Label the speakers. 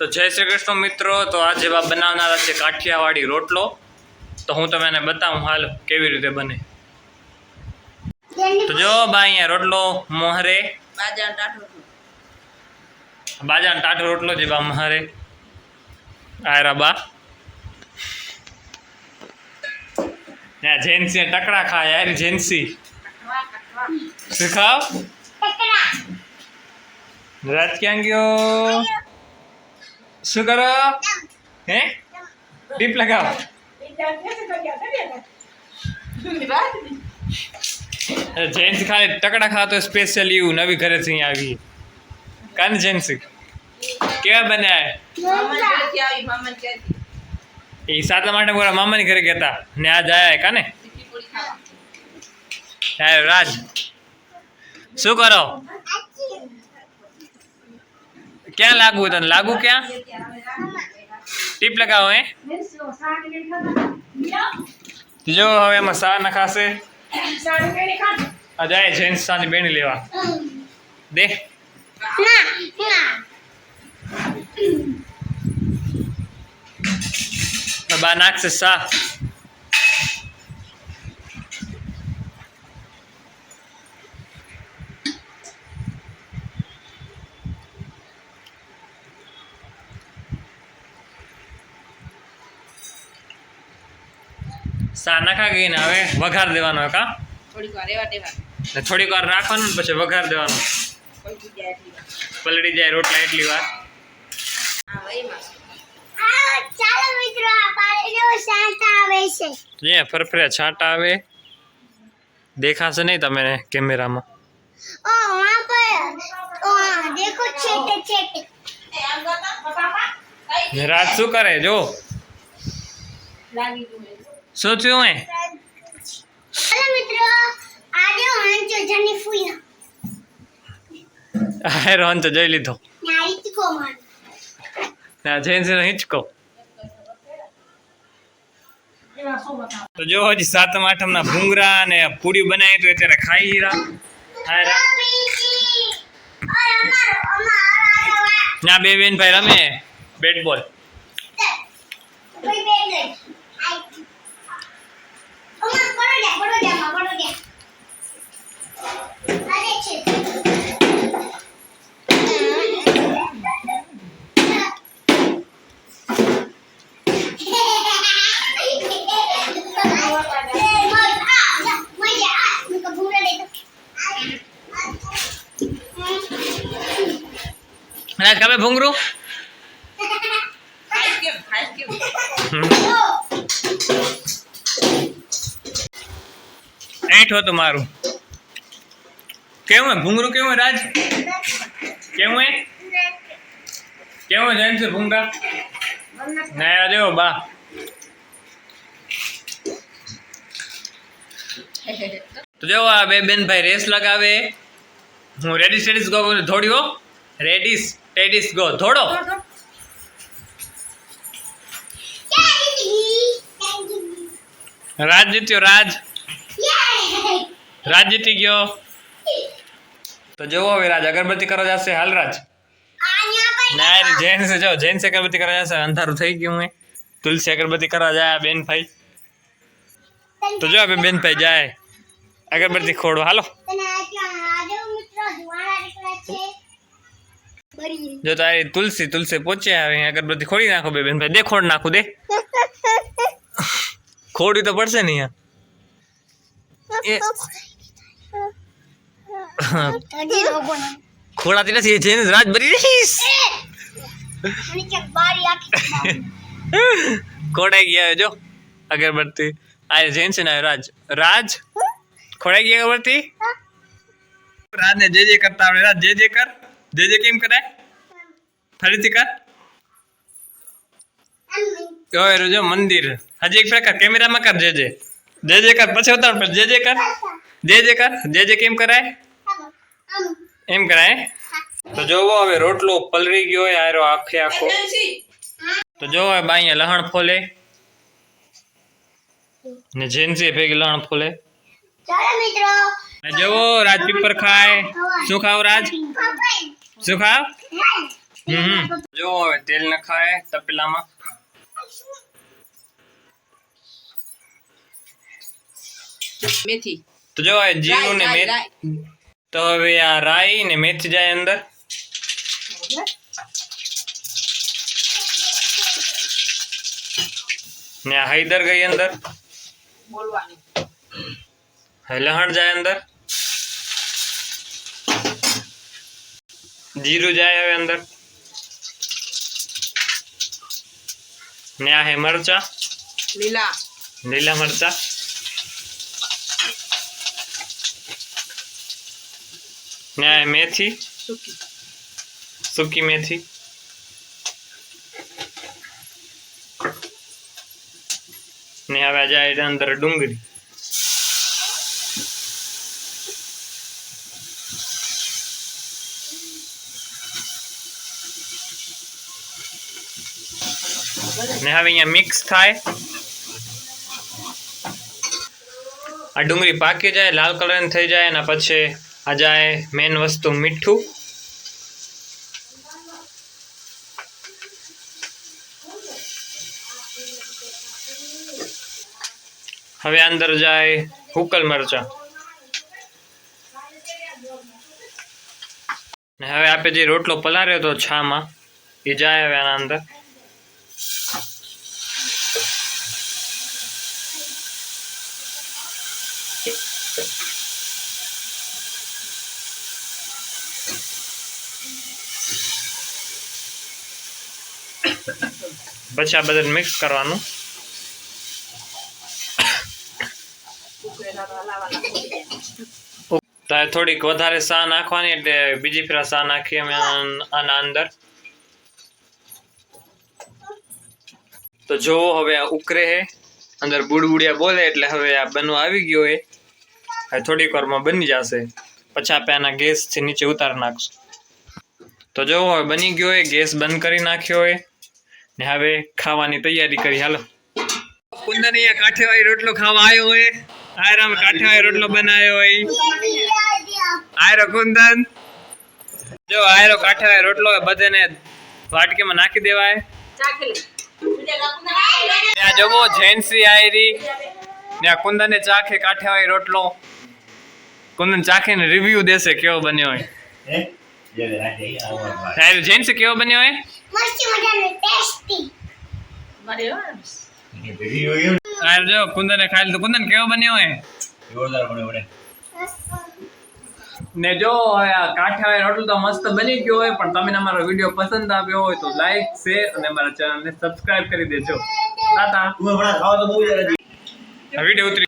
Speaker 1: તો જય શ્રી કૃષ્ણ મિત્રો તો આજે બા બનાવનારા છે કાઠિયાવાડી રોટલો. તો હું તમને બતાવું હાલ કેવી રીતે બને. તો જો બા અહીંયા રોટલો મોહરે.
Speaker 2: બાજા ટાઢો
Speaker 1: રોટલો જે બા મોહરે. આયરા બા. ને જેન્સી ટકરા ખાય યાર જેન્સી શીખાવ રાજ ક્યાં ગયો? શું કરો? હે? ટીપ લગાવો. જેન્સ ખાલી ટકડા ખાતો સ્પેશિયલ એવું, નવી ઘરેથી અહીંયા આવી. કાન જેન્સ કેવા બન્યા? એ સાતમ માટે બોલા મામાની ઘરે ગયા ને આજ આયા કાને? રાજ. શું કરો? ક્યાં લાગુ તને? લાગુ ક્યાં? ટીપ લગાવો, હે. જો, હવે એમાં સા નખાશે. આ જાય જૈન સાંજે બેણી લેવા. દે. બા નાખશે સા સા નખા ગઈ ને હવે વઘાર દેવાનો કા
Speaker 2: થોડીક વાર દેવા.
Speaker 1: ને થોડીક વાર રાખવાનું ને પછી વઘાર દેવાનો. પલળી જાય રોટલા એટલી વાર.
Speaker 2: એ વહીમાં
Speaker 3: ચાલો મિત્રો આ પાણીનો શાંત આવે છે.
Speaker 1: જે ફરફરે છાંટા આવે દેખાશે નહીં તમે કેમેરામાં.
Speaker 3: ઓ વહાં પર ઓ દેખો છેટે છેટે.
Speaker 2: એ આમ કરતા પાપા
Speaker 1: ને રાત શું કરે જો?
Speaker 2: લાગી ગયું
Speaker 1: શું થયું
Speaker 3: એ? મિત્રો આજે ફૂયા
Speaker 1: આ તો જોઈ લીધો.
Speaker 3: નારી ચકો માર
Speaker 1: ના જેન્સનો હિંચકો. તો જો હજી સાતમ આઠમના ભૂંગરા અને પૂરી બનાવી તો અત્યારે ખાઈ હીરા. હા રા.
Speaker 3: ઓય અમારો અમારો
Speaker 1: ના બે બેન ભાઈ રમે. બેટ બોલ રાજ? ખાবে ભૂંગરું આ બે બેન ભાઈ રેસ લગાવે. હું રેડી સ્ટેડિસ ગો થોડી હો. સ્ટેડિસ ગો થોડો રાજ જીત્યો, રાજ. રાજ જીતી ગયો. તો જોવો હવે રાજ અગરબત્તી કરવા જશે. હાલ રાજ. ના જૈન છે જો જેન્સ અગરબત્તી કરવા જશે. અંધારું થઈ ગયું હે. તુલસી અગરબત્તી કરવા જાય બેન ભાઈ તો જો બેન ભાઈ જાય. અગરબત્તી ખોડો હાલો. જો તારી તુલસી તુલસી પહોંચે આવે અગરબત્તી ખોડી નાખો બે બેન ભાઈ. દે ખોડ નાખું દે. ખોડવી તો પડશે ને અહીંયા. ખોડાતી નથી જઈને રાત ભરી રહીશ. ખોડાઈ ગયા જો અગરબત્તી. આ જૈન છે ને રાજ. રાજ? ખોડાઈ ગયા અગરબત્તી? રાજને જે જે કરતા આવડે રાજ જે જે કર. જે જે કેમ કરાય? ફરીથી કર. ઓય રોજો મંદિર. હજી એક પ્રકાર, કેમેરામાં કર, જે જે. જે કર, પછી ઉતાર પર જે જે કર. જે જે કર જે જે કેમ કરાય? એમ કરાય તો જોવો હવે રોટલો પલળી ગયો હોય આરો આખે આખો. તો જોવો હવે બાઈએ લહણ ફોલે. ને જેન્સી ભેગી લહણ ફોલે.
Speaker 3: ચાલો મિત્રો
Speaker 1: જોવો રાજ ખાય. શું ખાવ રાજ? શું ખાવ? હમ. જો હવે તેલ નખાય તપેલામાં.
Speaker 2: મેથી.
Speaker 1: તો જો જીરું ને મેથી તો હવે આ રાઈ ને મેથી જાય અંદર. ને આ હૈદર ગઈ અંદર.
Speaker 2: બોલવાનું.
Speaker 1: હવે લહણ જાય અંદર. જીરું જાય હવે અંદર. ને આ હે મરચા.
Speaker 2: લીલા.
Speaker 1: લીલા મરચા. ને આ મેથી.
Speaker 2: સૂકી.
Speaker 1: સૂકી મેથી. ને હવે જાય અંદર ડુંગળી. ને હવે અહીંયા મિક્સ થાય. આ ડુંગળી પાકી જાય, લાલ કલરની થઈ જાય, અને પછી આ જાય મેન વસ્તુ મીઠું. હવે અંદર જાય હુકલ મરચા. ને હવે આપણે જે રોટલો પલાર્યો હતો છામાં, એ જાય હવે આના અંદર. પછી આ બધાને મિક્સ કરવાનું. થોડીક વધારે સા નાખવાની એટલે બીજી ફેરા સા નાખી અમે આના અંદર. તો જોવો હવે આ ઉકરે હે. અંદર બુડબુડિયા બોલે એટલે હવે આ બનવા આવી ગયો હે હવે થોડીક વારમાં બની જશે. પછી આપણે આના ગેસથી નીચે ઉતાર નાખશું. તો જોવો હવે બની ગયો હોય ગેસ બંધ કરી નાખ્યો હે ને હવે ખાવાની તૈયારી કરી, હાલો. કુંદન અહીંયા કાઠિયાવાડી રોટલો ખાવા આવ્યો હોય. આયરામ કાઠિયાવાડી રોટલો બનાવ્યો હોય. આયરો કુંદન. જો આયરો કાઠિયાવાડી રોટલો બધાને વાટકીમાં નાખી દેવાય. ત્યાં જવો જેન્સી આયરી. ત્યાં કુંદને ચાખે કાઠિયાવાડી રોટલો. કુંદન ચાખીને રિવ્યુ દેશે કેવો બન્યો હોય. આયરો જેન્સી કેવો બન્યો હોય
Speaker 3: મસ્ત મજાનો ટેસ્ટી
Speaker 2: મારે
Speaker 1: આયરો જો કુંદને ખાઈ તો કુંદન કેવો બન્યો હોય ને જો હવે આ કાઠિયાવાડી રોટલો તો મસ્ત બની ગયો હોય પણ તમને અમારો વીડિયો પસંદ આવ્યો હોય તો લાઈક શેર અને અમારા ચેનલને સબસ્ક્રાઇબ કરી દેજો તાતા આ વીડિયો ઉતરી